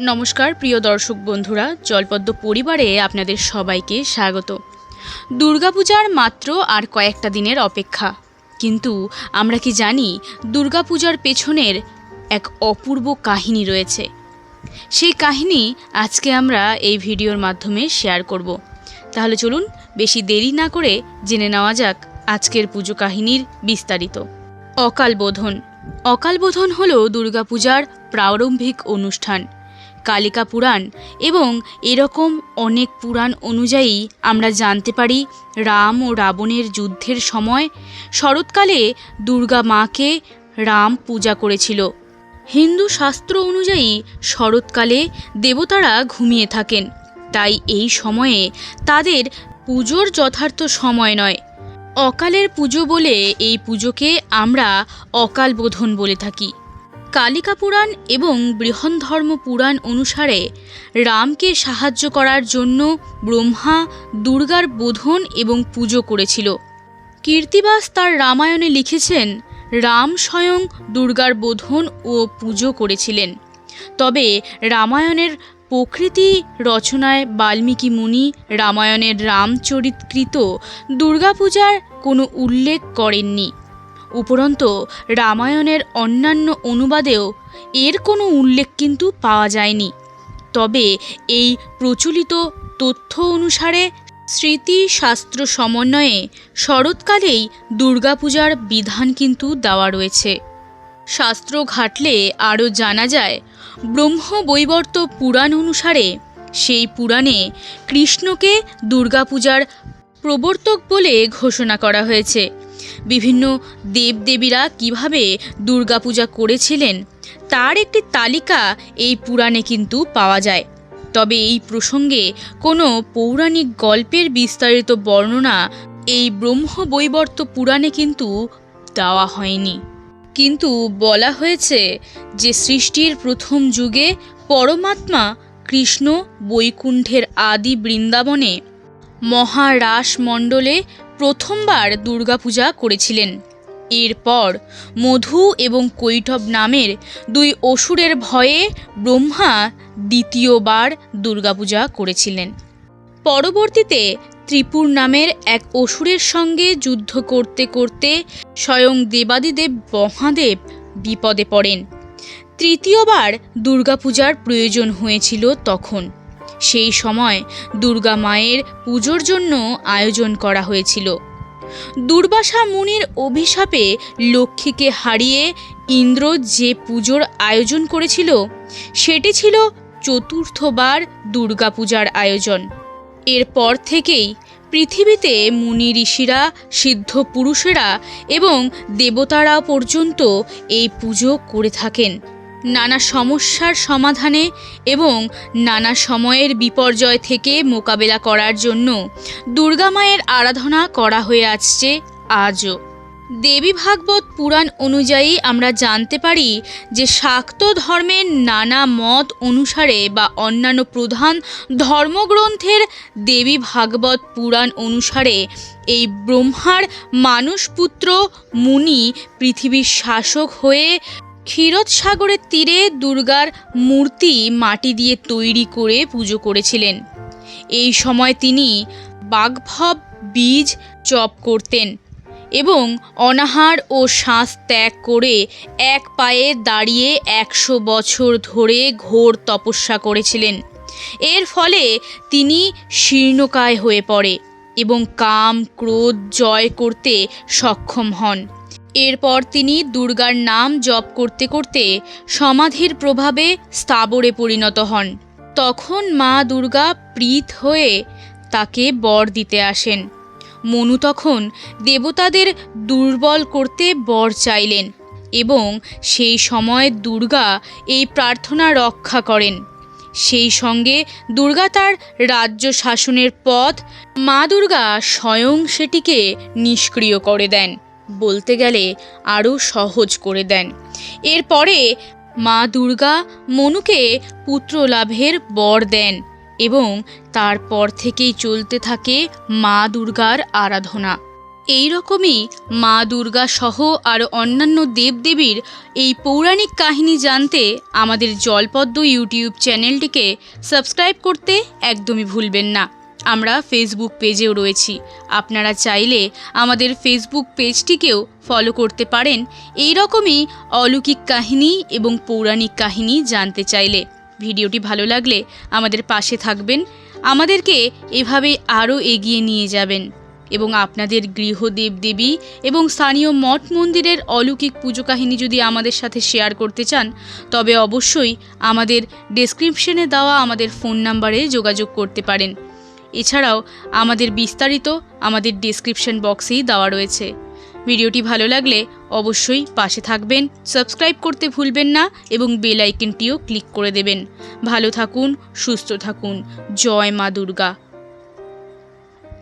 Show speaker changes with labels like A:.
A: নমস্কার, প্রিয় দর্শক বন্ধুরা, জলপদ্ম পরিবারে আপনাদের সবাইকে স্বাগত। দুর্গাপূজার মাত্র আর কয়েকটা দিনের অপেক্ষা। কিন্তু আমরা কি জানি, দুর্গাপূজার পেছনের এক অপূর্ব কাহিনী রয়েছে। সেই কাহিনী আজকে আমরা এই ভিডিওর মাধ্যমে শেয়ার করব। তাহলে চলুন, বেশি দেরি না করে জেনে নেওয়া যাক আজকের পুজো কাহিনীর বিস্তারিত। অকাল বোধন অকাল বোধন হল দুর্গাপূজার প্রারম্ভিক অনুষ্ঠান। কালিকা পুরাণ এবং এরকম অনেক পুরাণ অনুযায়ী আমরা জানতে পারি রাম ও রাবণের যুদ্ধের সময় শরৎকালে দুর্গা মাকে রাম পূজা করেছিল। হিন্দু শাস্ত্র অনুযায়ী শরৎকালে দেবতারা ঘুমিয়ে থাকেন, তাই এই সময়ে তাদের পুজোর যথার্থ সময় নয়। অকালের পুজো বলে এই পুজোকে আমরা অকাল বোধন বলে থাকি। কালিকা পুরাণ এবং বৃহন্ধর্ম পুরাণ অনুসারে রামকে সাহায্য করার জন্য ব্রহ্মা দুর্গার বোধন এবং পুজো করেছিল। কীর্তিবাস তার রামায়ণে লিখেছেন, রাম স্বয়ং দুর্গার বোধন ও পুজো করেছিলেন। তবে রামায়ণের প্রকৃতি রচনায় বাল্মীকি মুনি রামায়ণের রামচরিতকৃত দুর্গাপূজার কোনো উল্লেখ করেননি। উপরন্ত রামায়ণের অন্যান্য অনুবাদেও এর কোনো উল্লেখ কিন্তু পাওয়া যায়নি। তবে এই প্রচলিত তথ্য অনুসারে স্মৃতিশাস্ত্র সমন্বয়ে শরৎকালেই দুর্গাপূজার বিধান কিন্তু দেওয়া রয়েছে। শাস্ত্র ঘাটলে আরও জানা যায়, ব্রহ্ম বৈবর্ত পুরাণ অনুসারে সেই পুরাণে কৃষ্ণকে দুর্গাপূজার প্রবর্তক বলে ঘোষণা করা হয়েছে। বিভিন্ন দেবদেবীরা কীভাবে দুর্গাপূজা করেছিলেন, তার একটি তালিকা এই পুরাণে কিন্তু পাওয়া যায়। তবে এই প্রসঙ্গে কোনো পৌরাণিক গল্পের বিস্তারিত বর্ণনা এই ব্রহ্মবৈবর্ত পুরাণে কিন্তু দেওয়া হয়নি। কিন্তু বলা হয়েছে যে সৃষ্টির প্রথম যুগে পরমাত্মা কৃষ্ণ বৈকুণ্ঠের আদি বৃন্দাবনে মহারাস মণ্ডলে প্রথমবার দুর্গাপূজা করেছিলেন। এরপর মধু এবং কৈঠব নামের দুই অসুরের ভয়ে ব্রহ্মা দ্বিতীয়বার দুর্গাপূজা করেছিলেন। পরবর্তীতে ত্রিপুর নামের এক অসুরের সঙ্গে যুদ্ধ করতে করতে স্বয়ং দেবাদিদেব মহাদেব বিপদে পড়েন। তৃতীয়বার দুর্গাপূজার প্রয়োজন হয়েছিল তখন। সেই সময় দুর্গা মায়ের পুজোর জন্য আয়োজন করা হয়েছিল। দুর্বাসা মুনির অভিশাপে লক্ষ্মীকে হারিয়ে ইন্দ্র যে পুজোর আয়োজন করেছিল, সেটি ছিল চতুর্থবার দুর্গাপূজার আয়োজন। এরপর থেকেই পৃথিবীতে মুনি ঋষিরা, সিদ্ধ পুরুষেরা এবং দেবতারা পর্যন্ত এই পুজো করে থাকেন। নানা সমস্যার সমাধানে এবং নানা সময়ের বিপর্যয় থেকে মোকাবেলা করার জন্য দুর্গা মায়ের আরাধনা করা হয়ে আসছে আজও। দেবী ভাগবত পুরাণ অনুযায়ী আমরা জানতে পারি যে শাক্ত ধর্মের নানা মত অনুসারে বা অন্যান্য প্রধান ধর্মগ্রন্থের দেবী ভাগবত পুরাণ অনুসারে এই ব্রহ্মার মানুষপুত্র মুনি পৃথিবীর শাসক হয়ে ক্ষীরোদ সাগরের তীরে দুর্গার মূর্তি মাটি দিয়ে তৈরি করে পুজো করেছিলেন। এই সময় তিনি বাঘভব বীজ জপ করতেন এবং অনাহার ও শ্বাস ত্যাগ করে এক পায়ে দাঁড়িয়ে একশো বছর ধরে ঘোর তপস্যা করেছিলেন। এর ফলে তিনি শীর্ণকায় হয়ে পড়ে এবং কাম, ক্রোধ, জয় করতে সক্ষম হন। এরপর তিনি দুর্গার নাম জপ করতে করতে সমাধির প্রভাবে স্থাবরে পরিণত হন। তখন মা দুর্গা প্রীত হয়ে তাকে বর দিতে আসেন। মনু তখন দেবতাদের দুর্বল করতে বর চাইলেন এবং সেই সময় দুর্গা এই প্রার্থনা রক্ষা করেন। সেই সঙ্গে দুর্গা তার রাজ্য শাসনের পথ, মা দুর্গা স্বয়ং সেটিকে নিষ্ক্রিয় করে দেন। বলতে গেলে আরও সহজ করে দেন। এরপরে মা দুর্গা মনুকে পুত্র লাভের বর দেন এবং তারপর থেকেই চলতে থাকে মা দুর্গার আরাধনা। এই রকমই মা দুর্গা সহ আরও অন্যান্য দেবদেবীর এই পৌরাণিক কাহিনী জানতে আমাদের জলপদ্ম ইউটিউব চ্যানেলটিকে সাবস্ক্রাইব করতে একদমই ভুলবেন না। আমরা ফেসবুক পেজেও রয়েছি। আপনারা চাইলে আমাদের ফেসবুক পেজটিকেও ফলো করতে পারেন। এই রকমই অলৌকিক কাহিনী এবং পৌরাণিক কাহিনী জানতে চাইলে। ভিডিওটি ভালো লাগলে আমাদের পাশে থাকবেন। আমাদেরকে এভাবে আরও এগিয়ে নিয়ে যাবেন এবং আপনাদের গৃহ দেবদেবী এবং স্থানীয় মঠ মন্দিরের অলৌকিক পুজো কাহিনী যদি আমাদের সাথে শেয়ার করতে চান, তবে অবশ্যই আমাদের ডেসক্রিপশনে দেওয়া আমাদের ফোন নাম্বারে যোগাযোগ করতে পারেন। এছাড়াও আমাদের বিস্তারিত আমাদের ডেসক্রিপশন বক্সেই দেওয়া রয়েছে। ভিডিওটি ভালো লাগলে অবশ্যই পাশে থাকবেন সাবস্ক্রাইব করতে ভুলবেন না এবং বেল আইকনটিও ক্লিক করে দেবেন। ভালো থাকুন, সুস্থ থাকুন। জয় মা দুর্গা।